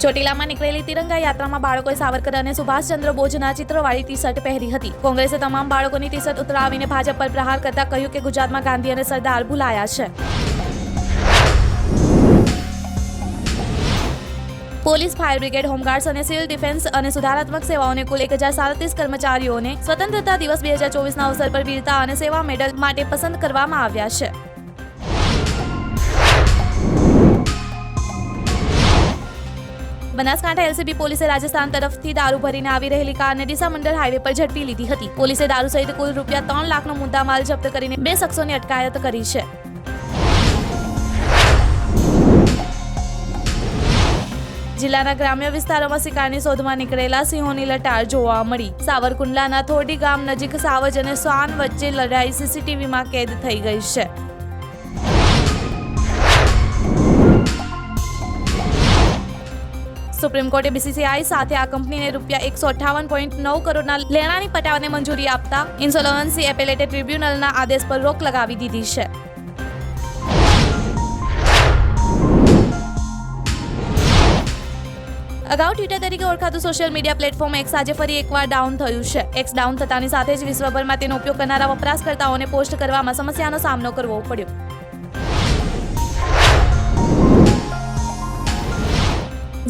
ચોટીલામાં નીકળેલી તિરંગા યાત્રામાં બાળકોએ સાવરકર અને સુભાષચંદ્ર બોઝના ચિત્રવાળી ટી શર્ટ પહેરી હતી. કોંગ્રેસે તમામ બાળકોની ટી શર્ટ ઉતરાવીને ભાજપ પર પ્રહાર કરતા કહ્યું કે ગુજરાતમાં ગાંધી અને સરદાર ભૂલાયા છે. Police, fire brigade, home guards અને સિવિલ ડિફેન્સ અને સુધારાત્મક સેવાઓને કુલ એક હજાર સાડત્રીસ કર્મચારીઓને સ્વતંત્રતા દિવસ બે હજાર ચોવીસના અવસર પર વીરતા અને સેવા મેડલ માટે પસંદ કરવામાં આવ્યા છે. બનાસકાંઠા એલસીબી પોલીસે રાજસ્થાન તરફથી દારૂ ભરીને આવી રહેલી કારને ડીસા મંડળ હાઈવે પર ઝડપી લીધી હતી. પોલીસે દારૂ સહિત કુલ રૂપિયા ત્રણ લાખનો મુદ્દામાલ જપ્ત કરીને બે શખ્સોની અટકાયત કરી છે. જિલ્લાના ગ્રામ્ય વિસ્તારોમાં શિકારની શોધમાં નીકળેલા સિંહોની લટાર જોવા મળી. સાવરકુંડલાના થોડી ગામ નજીક સાવજ અને સ્વાન વચ્ચે લડાઈ સીસીટીવીમાં કેદ થઈ ગઈ છે. સુપ્રીમ કોર્ટે બીસીસીઆઈ સાથે આ કંપનીને રૂપિયા એકસો અઠ્ઠાવન પોઈન્ટ નવ કરોડના લેણાની પટાવને મંજૂરી આપતા ઇન્સોલવન્સી એપેલેટે ટ્રિબ્યુનલના આદેશ પર રોક લગાવી દીધી છે. અગાઉ ટ્વિટર તરીકે ઓળખાતું સોશિયલ મીડિયા પ્લેટફોર્મ એક્સ આજે ફરી એકવાર ડાઉન થયું છે. એક્સ ડાઉન થતાની સાથે જ વિશ્વભરમાં તેનો ઉપયોગ કરનારા વપરાશકર્તાઓને પોસ્ટ કરવામાં સમસ્યાનો સામનો કરવો પડ્યો.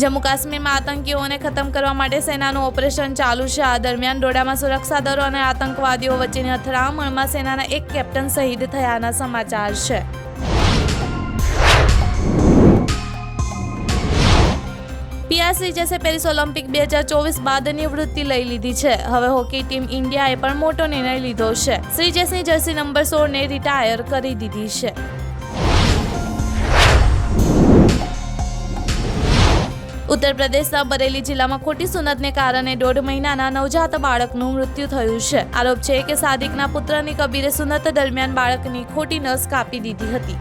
જમ્મુ કાશ્મીરમાં આતંકીઓને ખતમ કરવા માટે સેનાનું ઓપરેશન ચાલુ છે. આ દરમિયાન ડોડામાં સુરક્ષા દળો અને આતંકવાદીઓ વચ્ચેની અથડામણમાં સેનાના એક કેપ્ટન શહીદ થયાના સમાચાર છે. પીઆરસી શ્રીજેસે પેરિસ ઓલિમ્પિક બે હજાર ચોવીસ બાદ નિવૃત્તિ લઈ લીધી છે. હવે હોકી ટીમ ઇન્ડિયાએ પણ મોટો નિર્ણય લીધો છે. શ્રીજેસની જર્સી નંબર સોળને રિટાયર કરી દીધી છે. ઉત્તર પ્રદેશના બરેલી જિલ્લામાં ખોટી સુનતને કારણે દોઢ મહિનાના નવજાત બાળકનું મૃત્યુ થયું છે. આરોપ છે કે સાદિકના પુત્રની કબીરે સુનત દરમિયાન બાળકની ખોટી નસ કાપી દીધી હતી.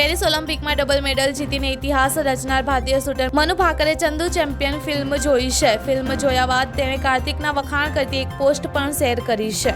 પેરિસ ઓલિમ્પિકમાં ડબલ મેડલ જીતીને ઇતિહાસ રચનાર ભારતીય શૂટર મનુ ભાકરે ચંદુ ચેમ્પિયન ફિલ્મ જોઈ છે. ફિલ્મ જોયા બાદ તેણે કાર્તિકના વખાણ કરતી એક પોસ્ટ પણ શેર કરી છે.